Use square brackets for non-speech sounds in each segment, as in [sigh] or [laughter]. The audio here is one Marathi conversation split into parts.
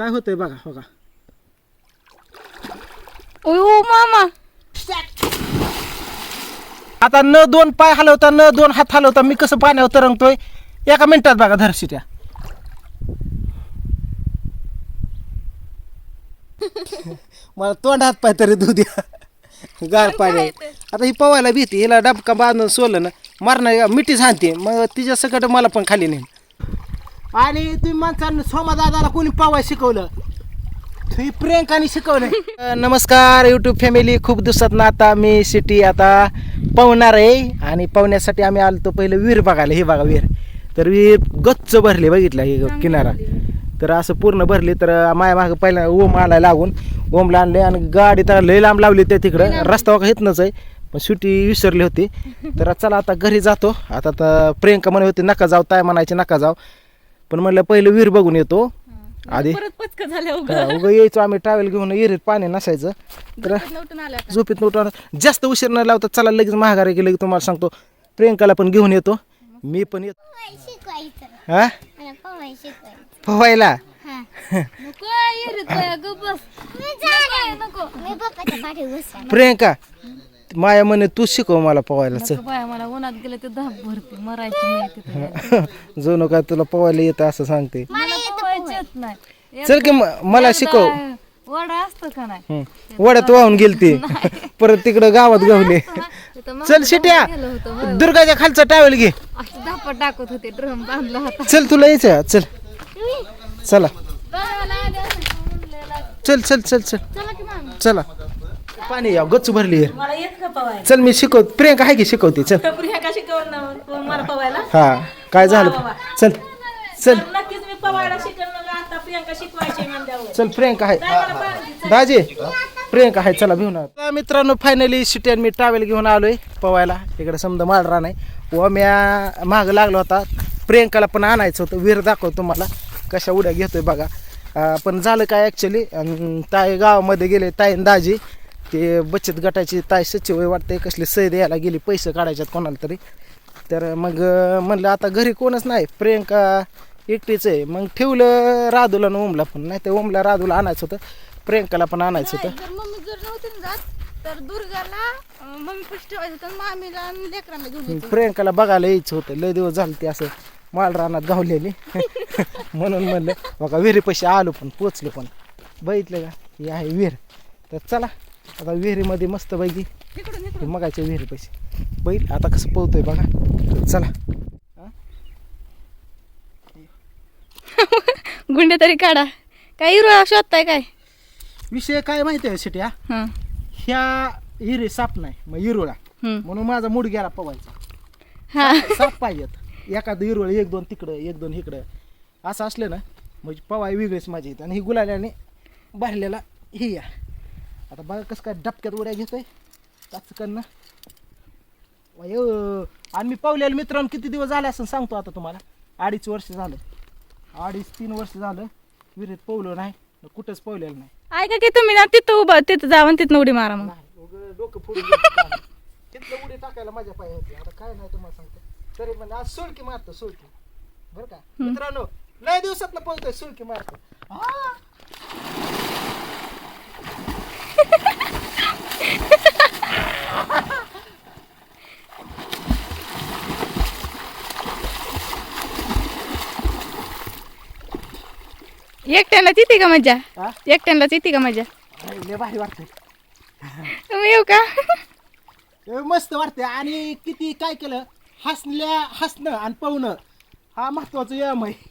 काय होतंय बघा बघा. ओ मामा. आता न दोन पाय हलवता न दोन हात हलवता मी कसं पाण्यावर तरंगतोय? एका मिनिटात बघा धरशिट्या मला तोंड हात पाय तरी दूध द्या. गार पाणी. आता ही पवायला भीती हिला डबका बांधून सोडलं ना मारणार मिठी सांगते. मग तिच्या सकट मला पण खाली नाही आणि तुम्ही माणसांना सोमा दादाला कोणी पवाय शिकवलं? तुम्ही प्रियंकाने शिकवलं. [laughs] नमस्कार यूट्यूब फॅमिली खूप दिवसात ना आता मी सिटी आता पावणार आहे. आणि पावण्यासाठी आम्ही आलो पहिलं विहीर बघायला. हे बघा विहीर. तर विहीर गच्च भरली बघितलं हे किनारा. तर असं पूर्ण भरली. तर माया मागं पहिला ओम आला लागून ओमला आणले आणि गाडी तर लय लांब लावली त्या तिकडं. रस्ता वगैरे येतनच आहे. पण सुट्टी विसरली होती. तर चला आता घरी जातो. आता तर प्रियंका म्हणे होती नका जाऊ ताय म्हणायचे नका जाऊ. पण म्हणलं पहिलं विहीर बघून येतो. आधी परत पचक झालं उगा. यायचो आम्ही ट्रॅव्हल घेऊन विहिरीत पाणी नसायचं. तर नव्हतं. झोपीत नव्हतं जास्त उशीर न लावता चला लगेच महागारी गेलं की तुम्हाला सांगतो. प्रियंकाला पण घेऊन येतो. मी पण येतो. शिकवायचं. हा? मला पोहाय शिकवायचं. पोहायला हा. [laughs] नको येरीत नको. मी पप्पाच्या पाठी प्रियंका माया म्हणे तू शिकव मला पोहायला चल नको बाया मला उन्हात गेलं ते धाप भरते मरायची नाही तिथे. जो नका तुला पोहायला येतं असं सांगते. मला पोहायचं येत नाही. चल की म- मला शिकव. एकदा वडा असतं का नाही? हं. वड्यात वाहून गेलती. [laughs] परत तिकडं गावात गावले तिथं मग चल शिट्या गेलं होतं होय. दुर्गाच्या खालचा टावेल घे. असं धापा टाकत होते ड्रम बांधला होता. चल तुला यायचं चल. चला. चल चल चल चल. चला. पाणी या गच्च भरली आहे. मला येत का पवाय चल मी शिकव प्रियंका आहे की शिकवते? चल. प्रियांका शिकवलं मला पवायला? हा काय झालं? चल चल. नक्कीच मी पवायला शिकवलं आता प्रियांका शिकवायची म्हणल्यावर. चल प्रियंका आहे. दाजी प्रियंका आहे चला आलो. मित्रांनो फायनली सिटी मी ट्रॅव्हल घेऊन आलोय पवायला. इकडे समजा माळरा नाही. व म्या माग लागलो होता. प्रियंकाला पण आणायचं होतं. वीर दाखवतो तुम्हाला. कशा उड्या घेतोय बघा. अं, पण झालं काय ॲक्च्युली ताई गावामध्ये गेले ताई आणि दाजी. ते बचत गटाची ताई सचिव वाटते कसली सही द्यायला गेली पैसे काढायच्यात कोणाला तरी. तर मग म्हणलं आता घरी कोणच नाही प्रियंका एकटीच आहे. मग ठेवलं राधूला आणि ओमला पण नाही तर ओमला राधूला आणायचं होतं प्रियंकाला पण आणायचं होतं. जर मम्मी जर नव्हती ना जात तर दुर्गाला अं, मम्मी पशी ठेवायचं तर मामीला आणि लेकरांना घेऊन यायचं. प्रियंकाला बघायला यायचं होतं लय दिवस झाले ते असं माळ रानात गावलेली. [laughs] म्हणून म्हणलं बघा विहिरीपाशी आलो पण पोचलो पण. बघितलं का? ही आहे विहीर. तर चला आता विहिरीमध्ये मस्त पैकी मगायच्या विहिरीपाशी बैल आता कसं पोहतोय बघा. चला. [laughs] गुंडे तरी काढा. काय हिरो शोधताय काय? विषय काय माहिती आहे शेट्या? हं, ह्या हिरे साप नाही मग हिरोळा. म्हणून माझा मूड गेला पवायचा. हा. साप पाहिजेत. एखादं हिरवळ एक दोन तिकडं एक दोन इकडं असं असलं ना म्हणजे पवाय वेगळीच माझी येते. आणि ही गुलाल्याने भरलेला ही या आता बघा कसं काय डबक्यात उड्या घेतोय. ना वयो आणि मी पावलेलं मित्रांनो किती दिवस झाले असं सांगतो आता तुम्हाला. अडीच वर्ष झालं. अडीच तीन वर्ष झालं विहिरीत पोवलं नाही कुठंच पोवलेलं नाही. ऐका की तुम्ही ना तिथं उभा तिथं जाऊन तिथं उडी मारा मग. नाही डोकं गेलं काम. तिथलं उडी टाकायला माझ्या पाय होती. आता काय नाही तुम्हाला सांगतो. तरी पण आज सुळकी मारतो सुळकी. बरं का? मित्रांनो लय दिवसात ना पोहतोय सुळकी मारतो. आ! [laughs] एकट्यालाच येते का मजा? एकट्यालाच येते का मजा भारी तुम्ही येऊ का? मस्त वाटतंय. आणि किती काय केलं? हसल्या हसणं आणि पोहणं हा महत्त्वाचा यम आहे.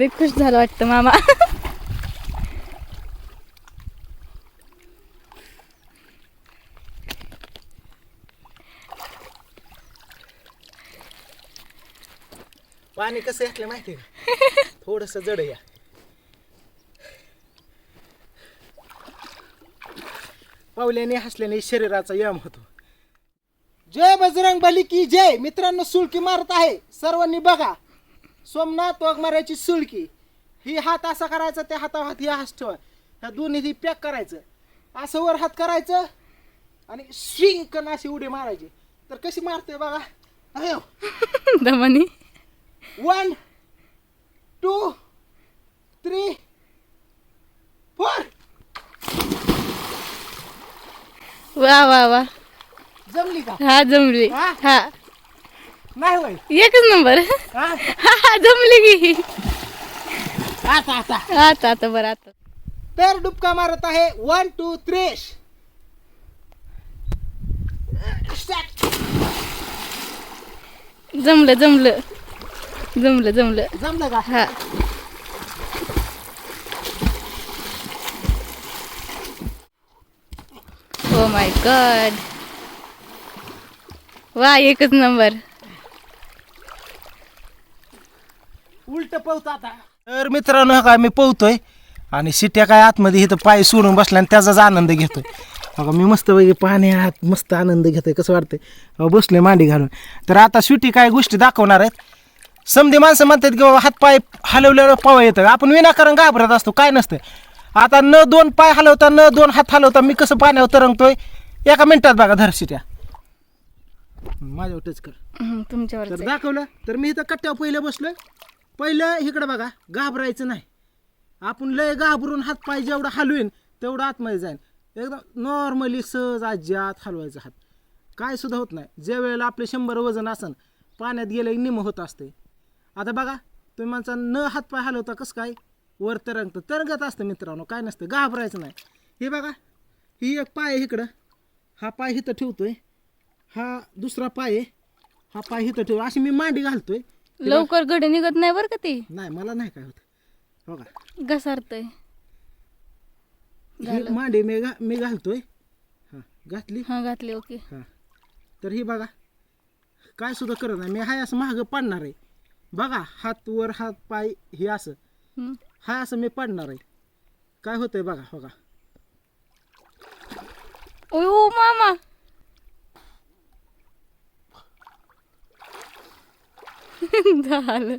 लय खुश झालं वाटतं मामा. पाणी कसं घातलं माहिती का? [laughs] थोडस जड या. पावल्याने हसल्याने शरीराचा यम होतो. जय बजरंग बली की जय. मित्रांनो सुळकी मारत आहे. सर्वांनी बघा. सोमनाथ वाघमाऱ्याची सुळकी. ही हात असा करायचा त्या हातावर हात ही हात ठेवा. ह्या दोन्ही पॅक करायचं. असं वर हात करायचं आणि शिंकन अशी उडी मारायची. तर कशी मारते बघा. अयो. दमानी वन टू थ्री फोर वा वा वा. जमली का? हा जमली. हा? हा. नाही होय. एकच नंबर. हा? जमली की. आता आता. आता आता बरं आता. तर डुबका मारत आहे. वन टू थ्री जमलं जमलं. जमलं जमलं. जमलं का? हा. ओ माय गॉड वा एकच नंबर. उलट पवतो आता. तर मित्रांनो हा काय मी पोहतोय आणि शिट्या काय आतमध्ये इथं पाय सोडून बसला आणि त्याचाच आनंद घेतोय. बघा मी मस्त पैकी पाण्यात मस्त आनंद घेतोय कसं वाटतंय? अहो, बसलोय मांडी घालून. तर आता शिटी काय गोष्टी दाखवणार आहेत? समधी माणसं म्हणतात की बाबा हात पाय हलवल्यावर पवा येतं आपण विनाकारण घाबरत असतो काय नसतं. आता न दोन पाय हलवता न दोन हात हलवता मी कसं पाण्यावर तरंगतोय? एका मिनिटात बघा धर शिट्या. माझ्यावर टच कर. तुमच्यावर तर दाखवलं तर मी इथं कट्ट्यावर पहिलं बसलोय. पहिलं इकडं बघा घाबरायचं नाही. आपण लय घाबरून हात पाय जेवढं हलवीन तेवढं आतमध्ये जाईन. एकदम नॉर्मली सहज आज्यात हलवायचा हात. काय सुद्धा होत नाही. ज्या वेळेला आपले शंभर वजन असन पाण्यात गेलं निम होत असते. आता बघा तुम्ही माणसा न हात पाय हलवता कसं काय? वर तरंगतं. तरंगत असतं मित्रांनो काय नसतं. घाबरायचं नाही. हे बघा ही एक पाय आहे इकडं. हा पाय इथं ठेवतोय. हा दुसरा पाय आहे. हा पाय इथं ठेव अशी मी मांडी घालतोय. लवकर घडी निघत नाही बरं का ती? नाही मला नाही काय होत. बघा घसारतय. ही मांडी मी घा मी घालतोय. हां घातली? हा घातली ओके. हां. तर ही बघा. काय सुद्धा करत नाही. मी हाय असं मागं पडणार आहे. बघा हात वर हात पाय हे असं. हम्म. हाय असं मी पडणार आहे. काय होतंय बघा बघा. ओय ओ मामा! झालं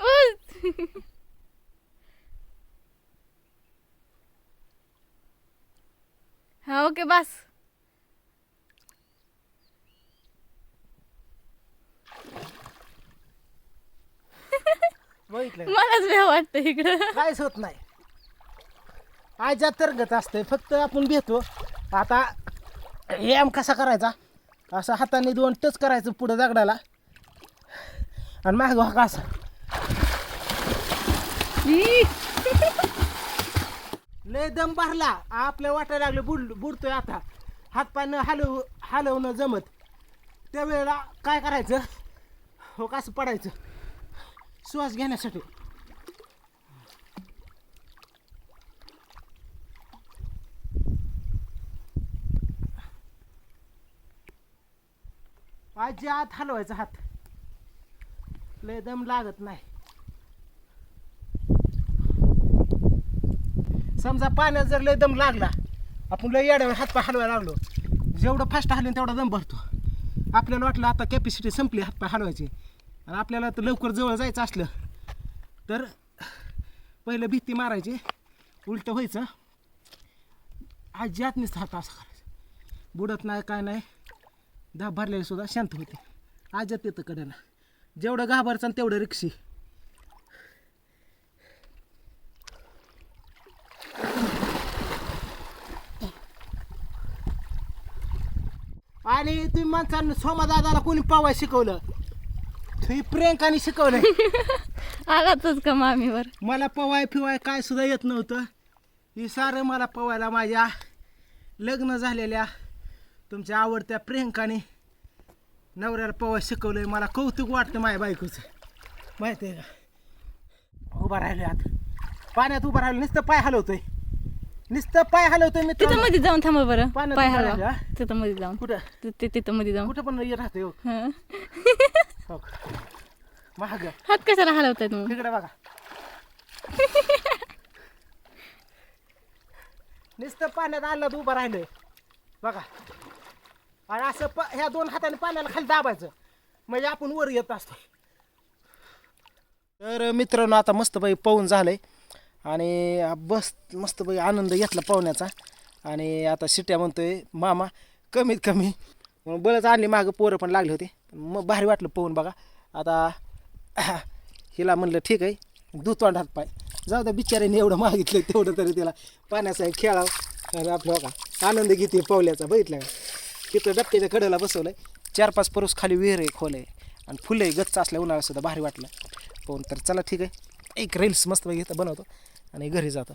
उस. हा ओके बस बघितलं मलाच भ्या वाटतं इकडं काहीच होत नाही आज्या तरगत असते फक्त आपण भेटतो आता व्यायाम कसा करायचा? असं हाताने दोन टच करायचं पुढं दगडाला. आणि मागं हा ई. लय दम भरला. आपल्या वाटायला लागलं बुड बुडतोय आता. हात पाय न हलव हलवणं जमत. त्यावेळेला काय करायचं? हो कसं पडायचं? श्वास घेण्यासाठी. आत हलवायचा हात. लय दम लागत नाही. समजा पाण्यात जर लय दम लागला आपण लय येड्यावर हातपाय हलवायला लागलो. जेवढं फास्ट हलेन तेवढा दम भरतो. आपल्याला वाटलं आता कॅपॅसिटी संपली हातपाय हलवायची. आणि आपल्याला तर लवकर जवळ जायचं असलं तर पहिलं भीती मारायची. उलटं व्हायचं. आजी नुसतं हात असं करायचं. बुडत नाही काय नाही. दाब भरलेली सुद्धा शांत होते. आज्यात येतं कडेला जेवढं घाबरचं तेवढं रिक्षी. आणि तुम्ही माणसांना सोमा दादाला कोणी पावाय शिकवलं? तुम्ही प्रियंकाने शिकवलंय. [laughs] आलातच का मामीवर? मला पवाय फिवाय काय सुद्धा येत नव्हतं. हे सारं मला पवायला माझ्या लग्न झालेल्या तुमच्या आवडत्या प्रियंकाने नवऱ्याला पवाय शिकवलंय. मला कौतुक वाटतं माझ्या बायकोचं. माहिती आहे का? उभा राहिले आत. पाण्यात उभा राहिलं. नुसतं पाय हलवतोय. नुसतं पाय हलवतोय मी तिथं मध्ये जाऊन थांबा बरं. पाण्यात पाय उभं हलवा. हा? तिथं मध्ये जाऊन. कुठं? ति- ति- तिथं मध्ये जाऊन. कुठं पण राहतोय हो. हं. हो. महाग हात कशाला हलवताय तुम्ही? तिकडे बघा. नुसतं पाण्यात आलं उभं राहिलंय. बघा. आणि असं प ह्या दोन हाताने पाण्याला खाली दाबायचं. म्हणजे आपण वर येत असतो. तर मित्रांनो आता मस्तपैकी पाहून आहे आणि बस मस्तपैकी आनंद घेतला पाहुण्याचा. आणि आता शिट्या म्हणतोय मामा कमीत कमी. म्हणून बळच आणली मागं पोरं पण लागले होते. मग भारी वाटलं पाहून बघा. आता [clears throat] हिला म्हणलं ठीक आहे दूध तोंडात पाय. जाऊ द्या बिचाऱ्याने एवढं मागितलं तेवढं तरी तिला पाण्याचा खेळावं. आणि आपलं बघा आनंद घेते पावल्याचा बघितलं का? तिथं डबक्याच्या कडेला बसवलंय. चार पाच परूस खाली विहीर आहे खोल आहे. आणि फुलं आहे गच्च असल्या उन्हाळ्यात सुद्धा भारी वाटलं. पाहून तर चला ठीक आहे. एक रील्स मस्त घेतं बनवतो आणि घरी जातो.